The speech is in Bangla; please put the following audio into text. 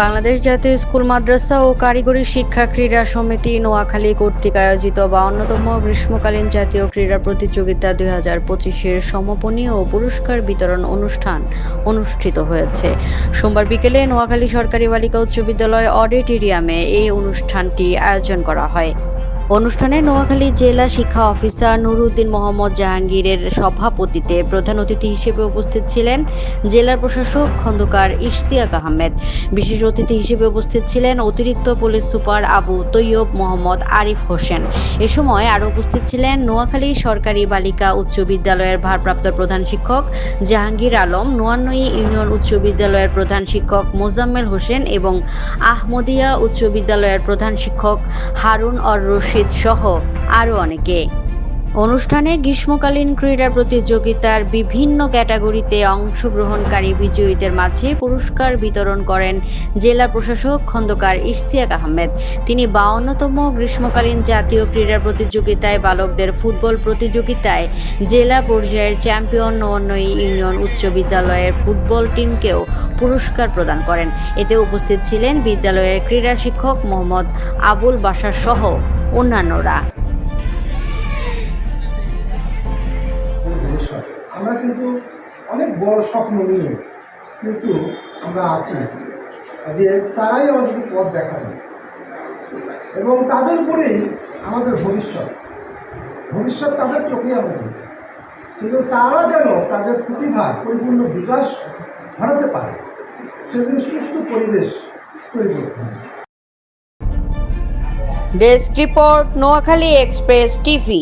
বাংলাদেশ জাতীয় স্কুল, মাদ্রাসা ও কারিগরি শিক্ষা ক্রীড়া সমিতি নোয়াখালী কর্তৃক আয়োজিত বা অন্যতম গ্রীষ্মকালীন জাতীয় ক্রীড়া প্রতিযোগিতা দুই হাজার পঁচিশের সমাপনী ও পুরস্কার বিতরণ অনুষ্ঠান অনুষ্ঠিত হয়েছে। সোমবার বিকেলে নোয়াখালী সরকারি বালিকা উচ্চ বিদ্যালয় অডিটোরিয়ামে এই অনুষ্ঠানটি আয়োজন করা হয়। অনুষ্ঠানে নোয়াখালী জেলা শিক্ষা অফিসার নুরুদ্দিন মোহাম্মদ জাহাঙ্গীরের সভাপতিতে প্রধান অতিথি হিসেবে উপস্থিত ছিলেন জেলার প্রশাসক খন্দকার ইশতিয়াক আহমেদ। বিশেষ অতিথি হিসেবে উপস্থিত ছিলেন অতিরিক্ত পুলিশ সুপার আবু তৈয়ব মোহাম্মদ আরিফ হোসেন। এ সময় আরও উপস্থিত ছিলেন নোয়াখালী সরকারি বালিকা উচ্চ বিদ্যালয়ের ভারপ্রাপ্ত প্রধান শিক্ষক জাহাঙ্গীর আলম নোয়ান্নই ইউনিয়ন উচ্চ বিদ্যালয়ের প্রধান শিক্ষক মোজাম্মেল হোসেন এবং আহমদিয়া উচ্চ বিদ্যালয়ের প্রধান শিক্ষক হারুন অর রশিদ সহ আরও অনেকে। অনুষ্ঠানে গ্রীষ্মকালীন ক্রীড়া প্রতিযোগিতার বিভিন্ন ক্যাটাগরিতে অংশগ্রহণকারী বিজয়ীদের মাঝে পুরস্কার বিতরণ করেন জেলা প্রশাসক খন্দকার ইশতিয়াক আহমেদ। তিনি বাউন্নতম গ্রীষ্মকালীন জাতীয় ক্রীড়া প্রতিযোগিতায় বালকদের ফুটবল প্রতিযোগিতায় জেলা পর্যায়ের চ্যাম্পিয়ন নয় ইউনিয়ন উচ্চ বিদ্যালয়ের ফুটবল টিমকেও পুরস্কার প্রদান করেন। এতে উপস্থিত ছিলেন বিদ্যালয়ের ক্রীড়া শিক্ষক মোহাম্মদ আবুল বাসার সহ অন্যান্যরা। আমরা কিন্তু অনেক বড় স্বপ্ন নিয়ে কিন্তু আমরা আছি। যে তারাই আমাদেরকে পথ দেখাবে। এবং তাদের উপরেই আমাদের ভবিষ্যৎ। ভবিষ্যৎ তাদের চোখে আমাদের কিন্তু তারা যেন তাদের প্রতিভা, পরিপূর্ণ বিকাশ ঘটাতে পারে, সেজন্য সুষ্ঠু পরিবেশ তৈরি করতে হবে। Desk report Noakhali express TV.